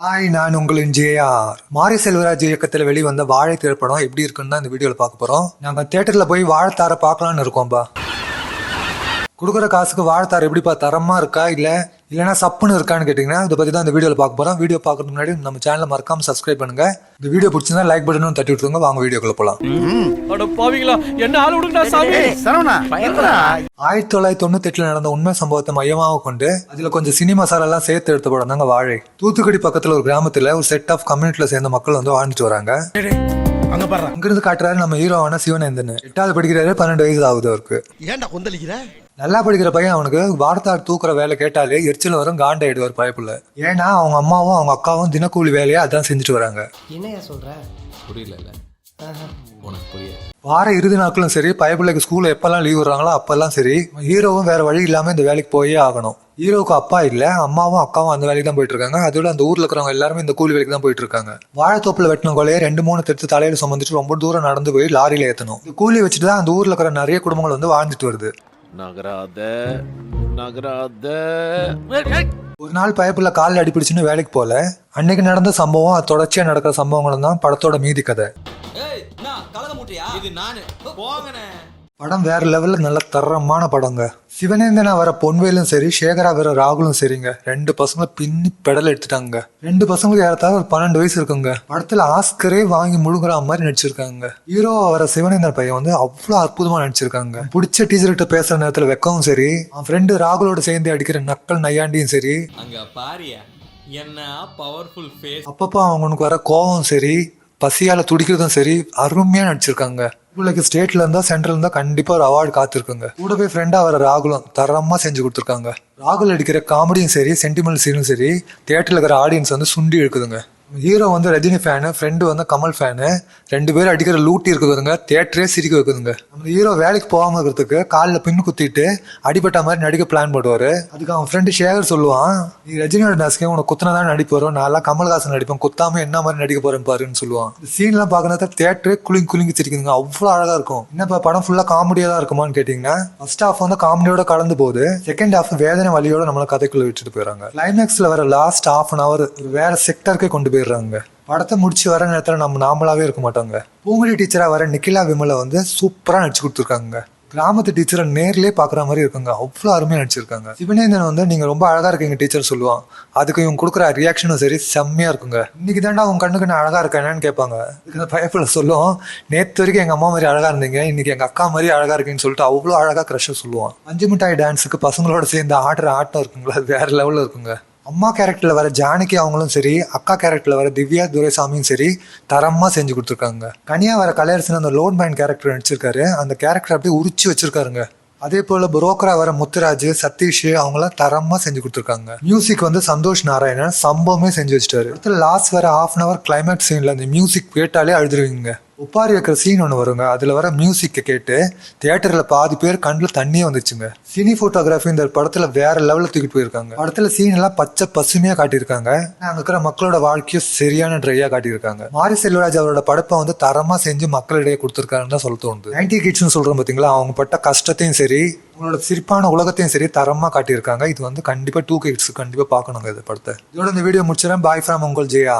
Hi நான் உங்களின் JR. மாரி செல்வராஜ் இயக்கத்தில் வெளிவந்த வாழை திரைப்படம் எப்படி இருக்குன்னு தான் இந்த வீடியோவில் பார்க்க போகிறோம் நாங்கள் தேட்டரில் போய் வாழைத்தாரை பார்க்கலான்னு இருக்கோம்பா. கொடுக்குற காசுக்கு வாழைத்தார் எப்படிப்பா தரமாக இருக்கா இல்லை இல்லைனா சப்புன்னு இருக்கான்னு கேட்டிங்கன்னா இதை பற்றி தான் இந்த வீடியோவில் பார்க்க போகிறோம் வீடியோ பார்க்கறதுக்கு முன்னாடி நம்ம சேனலை மறக்காம சப்ஸ்கிரைப் பண்ணுங்கள் இந்த வீடியோ பிடிச்சிருந்தா லைக் பட்டனும் தட்டி விட்டுருங்க. வாங்க வீடியோக்குள்ள போகலாம் அட பாவிங்களா என்ன ஆள் விடுங்கடா சாமி? சரவணா பயப்படா. ஆயிரத்தி தொள்ளாயிரத்தி தொண்ணூத்தெட்டுல நடந்த உண்மை சம்பவத்தை மையமாக கொண்டு அதுல கொஞ்சம் சினி மசாலா எல்லாம் சேர்த்து எடுத்த படம் தாங்க வாழை. தூத்துக்குடி பக்கத்துல ஒரு கிராமத்துல ஒரு செட் ஆஃப் கம்யூனிட்டில சேர்ந்த மக்கள் வந்து வாழ்ந்துட்டு வராங்க. அங்க பாடுறா அங்கிருந்து காட்டுறாரு நம்ம ஹீரோவான சிவனேந்தன் எட்டாவது படிக்கிறாரு பன்னெண்டு வயசு ஆகுது அவருக்கு. ஏன்டா கொந்தளிக்கிற? நல்லா படிக்கிற பையன் அவனுக்கு. வார்த்தார் தூக்குற வேலை கேட்டாலே எரிச்சல் வரும் காண்டாயிடுவார் பயப்புல ஏன்னா அவங்க அம்மாவும் அவங்க அக்காவும் தினக்கூலி வேலையை அதான் செஞ்சுட்டு வராங்க. என்னையா சொல்ற? புரியல உனக்கு புரியல வார இறுதி நாட்களும் சரி பயப்பிள்ளைக்கு ஸ்கூல்ல எப்பெல்லாம் லீவ் விடுறாங்களோ அப்பெல்லாம் சரி ஹீரோவும் வேற வழி இல்லாம இந்த வேலைக்கு போயே ஆகணும். ஹீரோவுக்கு அப்பா இல்ல அம்மாவும் அக்காவும் அந்த வேலைக்கு தான் போயிட்டு இருக்காங்க அதோட அந்த ஊர்ல இருக்கிறவங்க எல்லாருமே இந்த கூலி வேலைக்கு தான் போயிட்டு இருக்காங்க வாழைத்தோப்புல வெட்டின கொலையை ரெண்டு மூணு தெடுத்து தலையில சுமந்துட்டு ரொம்ப தூரம் நடந்து போய் லாரியில ஏத்தணும். இந்த கூலி வச்சுட்டு தான் அந்த ஊர்ல இருக்கிற நிறைய குடும்பங்கள் வந்து வாழ்ந்துட்டு வருது. நகராத நகராத. ஒரு நாள் பயப்புல காலில் அடிப்பிடிச்சுன்னு வேலைக்கு போல அன்னைக்கு நடந்த சம்பவம் அது தொடர்ச்சியா நடக்கிற சம்பவங்களும் தான் படத்தோட மீதி கதை. படம் வேற லெவல்ல நல்ல தரமான படங்க. சிவனேந்தனா வர பொன்வேலும் சரி சேகரா வர ராகுலும் சரிங்க. ரெண்டு பசங்க பின்னி பெடல் எடுத்துட்டாங்க. ரெண்டு பசங்களுக்கு ஏறத்தாழ ஒரு பன்னெண்டு வயசு இருக்குங்க. படத்துல ஆஸ்கரே வாங்கி முழுங்குற மாதிரி நடிச்சிருக்காங்க. ஹீரோவா வர சிவனேந்தன் பையன் வந்து அவ்வளவு அற்புதமா நடிச்சிருக்காங்க. பிடிச்ச டீச்சர்கிட்ட பேசுற நேரத்துல வெக்கவும் சரி அவன் ஃப்ரெண்டு ராகுலோட சேர்ந்து அடிக்கிற நக்கல் நையாண்டியும் சரி. அங்க பாரியா? என்ன பவர்ஃபுல் ஃபேஸ் அப்பப்போ அவனுக்கு வர கோவம் சரி பசியால துடிக்கிறதும் சரி அருமையா நடிச்சிருக்காங்க. உங்களுக்கு ஸ்டேட்ல இருந்தா சென்ட்ரல் இருந்தா கண்டிப்பா ஒரு அவார்டு காத்திருக்குங்க. கூடவே ஃப்ரெண்டா வர ராகுலும் தரமா செஞ்சு கொடுத்துருக்காங்க. ராகுல் அடிக்கிற காமெடியும் சரி சென்டிமெண்ட் சீனும் சரி தியேட்டர்ல இருக்கிற ஆடியன்ஸ் வந்து சுண்டி இருக்குதுங்க ஹீரோ வந்து ரஜினி ஃபேனு ஃப்ரெண்டு வந்து கமல் ஃபேனு ரெண்டு பேரும் அடிக்கிற லூட்டி இருக்குதுங்க தேட்டரே சிரிக்க வைக்குதுங்க. நம்ம ஹீரோ வேலைக்கு போகாமல் இருக்கிறதுக்கு காலில் பின்னு குத்திட்டு அடிபட்ட மாதிரி நடிக்க பிளான் போடுவார். அதுக்கு அவன் ஃப்ரெண்டு ஷேகர் சொல்லுவான் நீ ரஜினியோட நடிக்க உனக்கு குத்துனா தான் நடிப்பு வரும். நான்லாம் கமல்ஹாசன் நடிப்பேன். குத்தாம என்ன மாதிரி நடிக்க போறேன் பாருன்னு சொல்லுவான். சீன்லாம் பார்க்கறத தேட்டரே குலுங்கி குலுங்கி சிரிக்குதுங்க. அவ்வளோ அழகாக இருக்கும். என்னப்பா படம் ஃபுல்லாக காமெடியாக தான் இருக்குமான்னு கேட்டிங்கன்னா ஃபர்ஸ்ட் ஹாஃப் வந்து காமெடியோட கலந்து போகுது. செகண்ட் ஹாஃப் வேதனை வழியோட நம்மளை கதைக்குள்ளே விட்டுட்டு போயிடறாங்க. கிளைமேக்ஸில் வர லாஸ்ட் ஹாஃப் அன் அவர் வேற செக்டருக்கே கொண்டு போயிடுறாங்க. படத்தை முடிச்சு வர நேரத்தில் நம்ம நார்மலாகவே இருக்க மாட்டோங்க. பூங்குடி டீச்சராக வர நிக்கிலா விமலை வந்து சூப்பராக நடிச்சு கொடுத்துருக்காங்க. கிராமத்து டீச்சரை நேர்லயே பார்க்குற மாதிரி இருக்காங்க. அவ்வளோ அருமையாக நடிச்சிருக்காங்க. சிவனேந்தன் வந்து நீங்கள் ரொம்ப அழகாக இருக்கீங்க டீச்சர் சொல்லுவான். அதுக்கு இவங்க கொடுக்குற ரியாக்ஷனும் சரி செம்மையாக இருக்குங்க. இன்னைக்கு தாண்டா உங்க கண்ணுக்கு நான் அழகாக இருக்கேன்னு கேட்பாங்க. இதுக்கு அந்த பயப்புல சொல்லுவோம் நேற்று வரைக்கும் எங்கள் அம்மா மாதிரி அழகாக இருந்தீங்க. இன்னைக்கு எங்கள் அக்கா மாதிரி அழகாக இருக்கீங்கன்னு சொல்லிட்டு அவ்வளோ அழகாக க்ரஷ சொல்லுவான். அஞ்சு மிட்டாய் டான்ஸுக்கு பசங்களோட சேர்ந்து ஆடுற ஆட்டம் இருக்குங்களா? வேற லெவலில் இருக்குங்க. அம்மா கேரக்டரில் வர ஜானகி அவங்களும் சரி அக்கா கேரக்டரில் வர திவ்யா துரைசாமியும் சரி தரமாக செஞ்சு கொடுத்துருக்காங்க. கனியா வர கலையரசன் அந்த லோட் மேன் கேரக்டர் நடிச்சிருக்காரு. அந்த கேரக்டர் அப்படியே உரிச்சு வச்சிருக்காருங்க. அதே போல் புரோக்கரா வர முத்துராஜ் சதீஷ் அவங்களாம் தரமாக செஞ்சு கொடுத்துருக்காங்க. மியூசிக் வந்து சந்தோஷ் நாராயணன் சம்பவமே செஞ்சு வச்சிட்டாரு. அடுத்து லாஸ்ட் வர ஹாஃப் அன் அவர் கிளைமேக்ஸ் சீனில் அந்த மியூசிக் கேட்டாலே அழுதுருவீங்க. உப்பாரி வைக்கிற சீன் ஒன்று வருங்க. அதில் வர மியூசிக்கை கேட்டு தியேட்டரில் பாதி பேர் கண்ணில் தண்ணியே வந்துச்சுங்க. சினி ஃபோட்டோகிராஃபி இந்த படத்தில் வேற லெவலில் தூக்கிட்டு போயிருக்காங்க. படத்தில் சீன் எல்லாம் பச்சை பசுமையாக காட்டியிருக்காங்க. அங்கே இருக்கிற மக்களோட வாழ்க்கையும் சரியான ட்ரையாக காட்டியிருக்காங்க. மாரி செல்வராஜ் அவரோட படப்பை வந்து தரமாக செஞ்சு மக்களிடையே கொடுத்துருக்காருன்னு தான் சொல்ல தோணுது. நைன்டி கிட்ஸ்னு சொல்கிறோம் பார்த்தீங்களா அவங்க பட்ட கஷ்டத்தையும் சரி உங்களோட சிரிப்பான உலகத்தையும் சரி தரமாக காட்டியிருக்காங்க. இது வந்து கண்டிப்பாக டூ கிட்ஸ் கண்டிப்பாக பார்க்கணுங்க இந்த படத்தை. இதோட இந்த வீடியோ முடிச்சிடறேன் பாய் ஃப்ரம் உங்கள் ஜெயா.